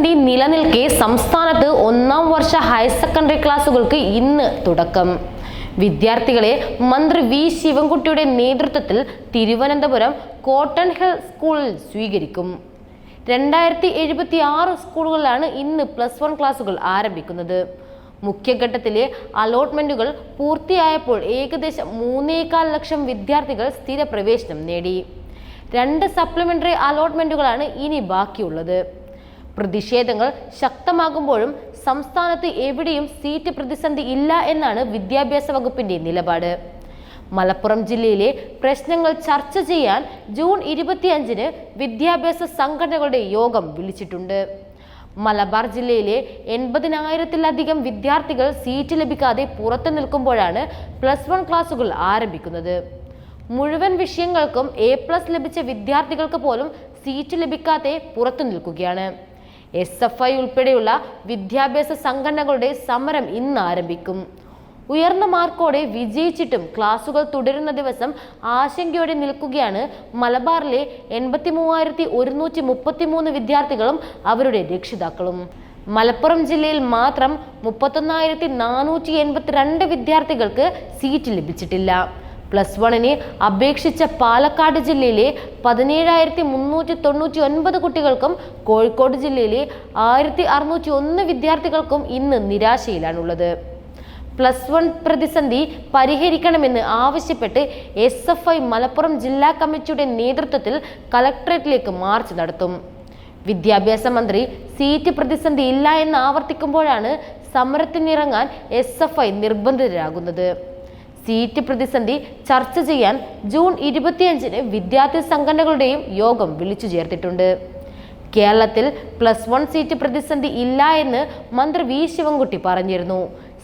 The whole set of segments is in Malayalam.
പ്രതിസന്ധി നിലനിൽക്കെ സംസ്ഥാനത്ത് ഒന്നാം വർഷ ഹയർ സെക്കൻഡറി ക്ലാസുകൾക്ക് ഇന്ന് തുടക്കം. വിദ്യാർത്ഥികളെ മന്ത്രി വി ശിവൻകുട്ടിയുടെ നേതൃത്വത്തിൽ തിരുവനന്തപുരം കോട്ടൺ ഹിൽ സ്കൂളിൽ സ്വീകരിക്കും. രണ്ടായിരത്തി എഴുപത്തി ആറ് സ്കൂളുകളിലാണ് ഇന്ന് പ്ലസ് വൺ ക്ലാസുകൾ ആരംഭിക്കുന്നത്. മുഖ്യഘട്ടത്തിലെ അലോട്ട്മെന്റുകൾ പൂർത്തിയായപ്പോൾ ഏകദേശം മൂന്നേകാൽ ലക്ഷം വിദ്യാർത്ഥികൾ സ്ഥിരപ്രവേശനം നേടി. രണ്ട് സപ്ലിമെന്ററി അലോട്ട്മെന്റുകളാണ് ഇനി ബാക്കിയുള്ളത്. പ്രതിഷേധങ്ങൾ ശക്തമാകുമ്പോഴും സംസ്ഥാനത്ത് എവിടെയും സീറ്റ് പ്രതിസന്ധി ഇല്ല എന്നാണ് വിദ്യാഭ്യാസ വകുപ്പിന്റെ നിലപാട്. മലപ്പുറം ജില്ലയിലെ പ്രശ്നങ്ങൾ ചർച്ച ചെയ്യാൻ ജൂൺ ഇരുപത്തിയഞ്ചിന് വിദ്യാഭ്യാസ സംഘടനകളുടെ യോഗം വിളിച്ചിട്ടുണ്ട്. മലബാർ ജില്ലയിലെ എൺപതിനായിരത്തിലധികം വിദ്യാർത്ഥികൾ സീറ്റ് ലഭിക്കാതെ പുറത്തു നിൽക്കുമ്പോഴാണ് പ്ലസ് വൺ ക്ലാസുകൾ ആരംഭിക്കുന്നത്. മുഴുവൻ വിഷയങ്ങൾക്കും എ പ്ലസ് ലഭിച്ച വിദ്യാർത്ഥികൾക്ക് പോലും സീറ്റ് ലഭിക്കാതെ പുറത്തു നിൽക്കുകയാണ്. എസ് എഫ് ഐ ഉൾപ്പെടെയുള്ള വിദ്യാഭ്യാസ സംഘടനകളുടെ സമരം ഇന്ന് ആരംഭിക്കും. ഉയർന്ന മാർക്കോടെ വിജയിച്ചിട്ടും ക്ലാസുകൾ തുടരുന്ന ദിവസം ആശങ്കയോടെ നിൽക്കുകയാണ് മലബാറിലെ എൺപത്തി മൂവായിരത്തി ഒരുന്നൂറ്റി മുപ്പത്തി മൂന്ന് വിദ്യാർത്ഥികളും അവരുടെ രക്ഷിതാക്കളും. മലപ്പുറം ജില്ലയിൽ മാത്രം മുപ്പത്തൊന്നായിരത്തി നാനൂറ്റി എൺപത്തിരണ്ട് വിദ്യാർത്ഥികൾക്ക് സീറ്റ് ലഭിച്ചിട്ടില്ല. പ്ലസ് വണ്ണിന് അപേക്ഷിച്ച പാലക്കാട് ജില്ലയിലെ പതിനേഴായിരത്തി മുന്നൂറ്റി തൊണ്ണൂറ്റി ഒൻപത് കുട്ടികൾക്കും കോഴിക്കോട് ജില്ലയിലെ ആയിരത്തി അറുന്നൂറ്റി ഒന്ന് വിദ്യാർത്ഥികൾക്കും ഇന്ന് നിരാശയിലാണുള്ളത്. പ്ലസ് വൺ പ്രതിസന്ധി പരിഹരിക്കണമെന്ന് ആവശ്യപ്പെട്ട് എസ് എഫ് ഐ മലപ്പുറം ജില്ലാ കമ്മിറ്റിയുടെ നേതൃത്വത്തിൽ കലക്ട്രേറ്റിലേക്ക് മാർച്ച് നടത്തും. വിദ്യാഭ്യാസ മന്ത്രി സീറ്റ് പ്രതിസന്ധി ഇല്ല എന്ന് ആവർത്തിക്കുമ്പോഴാണ് സമരത്തിനിറങ്ങാൻ എസ് എഫ് ഐ നിർബന്ധിതരാകുന്നത്. സീറ്റ് പ്രതിസന്ധി ചർച്ച ചെയ്യാൻ ജൂൺ ഇരുപത്തിയഞ്ചിന് വിദ്യാർത്ഥി സംഘടനകളുടെയും യോഗം വിളിച്ചു ചേർത്തിട്ടുണ്ട്. കേരളത്തിൽ പ്ലസ് വൺ സീറ്റ് പ്രതിസന്ധി ഇല്ല എന്ന് മന്ത്രി വി ശിവൻകുട്ടി പറഞ്ഞിരുന്നു.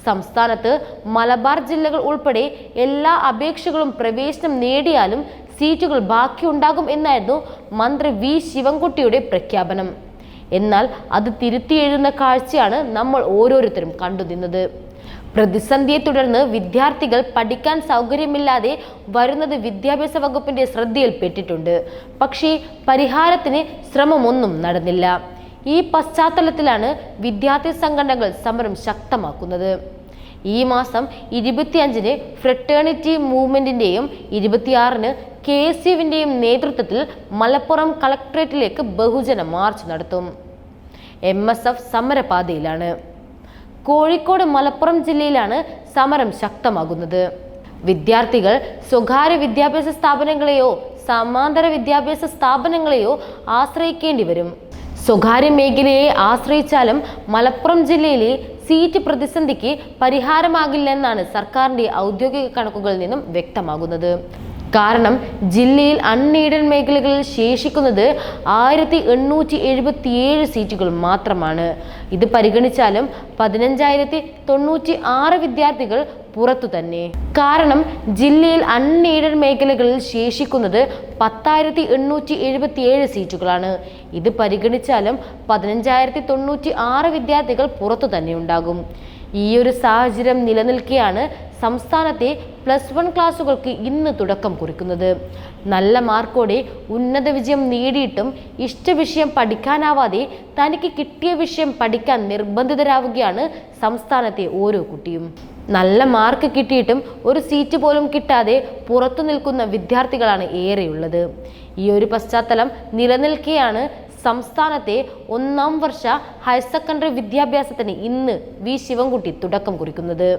സംസ്ഥാനത്ത് മലബാർ ജില്ലകൾ ഉൾപ്പെടെ എല്ലാ അപേക്ഷകളും പ്രവേശനം നേടിയാലും സീറ്റുകൾ ബാക്കിയുണ്ടാകും എന്നായിരുന്നു മന്ത്രി വി ശിവൻകുട്ടിയുടെ പ്രഖ്യാപനം. എന്നാൽ അത് തിരുത്തിയെഴുതുന്ന കാഴ്ചയാണ് നമ്മൾ ഓരോരുത്തരും കണ്ടു നിന്നത്. പ്രതിസന്ധിയെ തുടർന്ന് വിദ്യാർത്ഥികൾ പഠിക്കാൻ സൗകര്യമില്ലാതെ വരുന്നത് വിദ്യാഭ്യാസ വകുപ്പിന്റെ ശ്രദ്ധയിൽപ്പെട്ടിട്ടുണ്ട് പക്ഷേ പരിഹാരത്തിന് ശ്രമമൊന്നും നടന്നില്ല. ഈ പശ്ചാത്തലത്തിലാണ് വിദ്യാർത്ഥി സംഘടനകൾ സമരം ശക്തമാക്കുന്നത്. ഈ മാസം ഇരുപത്തിയഞ്ചിന് ഫ്രട്ടേണിറ്റി മൂവ്മെന്റിന്റെയും ഇരുപത്തിയാറിന് കെ എസ് യുവിന്റെയും നേതൃത്വത്തിൽ മലപ്പുറം കളക്ട്രേറ്റിലേക്ക് ബഹുജന മാർച്ച് നടത്തും. എം എസ് എഫ് സമരപാതയിലാണ്. കോഴിക്കോട് മലപ്പുറം ജില്ലയിലാണ് സമരം ശക്തമാകുന്നത്. വിദ്യാർത്ഥികൾ സ്വകാര്യ വിദ്യാഭ്യാസ സ്ഥാപനങ്ങളെയോ സമാന്തര വിദ്യാഭ്യാസ സ്ഥാപനങ്ങളെയോ ആശ്രയിക്കേണ്ടി വരും. സ്വകാര്യ മേഖലയെ ആശ്രയിച്ചാലും മലപ്പുറം ജില്ലയിലെ സീറ്റ് പ്രതിസന്ധിക്ക് പരിഹാരമാകില്ലെന്നാണ് സർക്കാരിന്റെ ഔദ്യോഗിക കണക്കുകളിൽ നിന്നും വ്യക്തമാകുന്നത്. കാരണം ജില്ലയിൽ അൺഎയ്ഡഡ് മേഖലകളിൽ ശേഷിക്കുന്നത് ആയിരത്തി എണ്ണൂറ്റി എഴുപത്തിയേഴ് സീറ്റുകൾ മാത്രമാണ്. ഇത് പരിഗണിച്ചാലും പതിനഞ്ചായിരത്തി തൊണ്ണൂറ്റി ആറ് വിദ്യാർത്ഥികൾ പുറത്തു തന്നെ. കാരണം ജില്ലയിൽ അൺഎയ്ഡഡ് മേഖലകളിൽ ശേഷിക്കുന്നത് പത്തായിരത്തി എണ്ണൂറ്റി എഴുപത്തിയേഴ് സീറ്റുകളാണ്. ഇത് പരിഗണിച്ചാലും പതിനഞ്ചായിരത്തി തൊണ്ണൂറ്റി ആറ് വിദ്യാർത്ഥികൾ പുറത്തു തന്നെ ഉണ്ടാകും. ഈ ഒരു സാഹചര്യം നിലനിൽക്കെയാണ് സംസ്ഥാനത്തെ പ്ലസ് വൺ ക്ലാസ്സുകൾക്ക് ഇന്ന് തുടക്കം കുറിക്കുന്നത്. നല്ല മാർക്കോടെ ഉന്നത വിജയം നേടിയിട്ടും ഇഷ്ടവിഷയം പഠിക്കാനാവാതെ തനിക്ക് കിട്ടിയ വിഷയം പഠിക്കാൻ നിർബന്ധിതരാവുകയാണ് സംസ്ഥാനത്തെ ഓരോ കുട്ടിയും. നല്ല മാർക്ക് കിട്ടിയിട്ടും ഒരു സീറ്റ് പോലും കിട്ടാതെ പുറത്തു നിൽക്കുന്ന വിദ്യാർത്ഥികളാണ് ഏറെയുള്ളത്. ഈ ഒരു പശ്ചാത്തലം നിലനിൽക്കെയാണ് സംസ്ഥാനത്തെ ഒന്നാം വർഷ ഹയർ സെക്കൻഡറി വിദ്യാഭ്യാസത്തിന് ഇന്ന് വി ശിവൻകുട്ടി തുടക്കം കുറിക്കുന്നത്.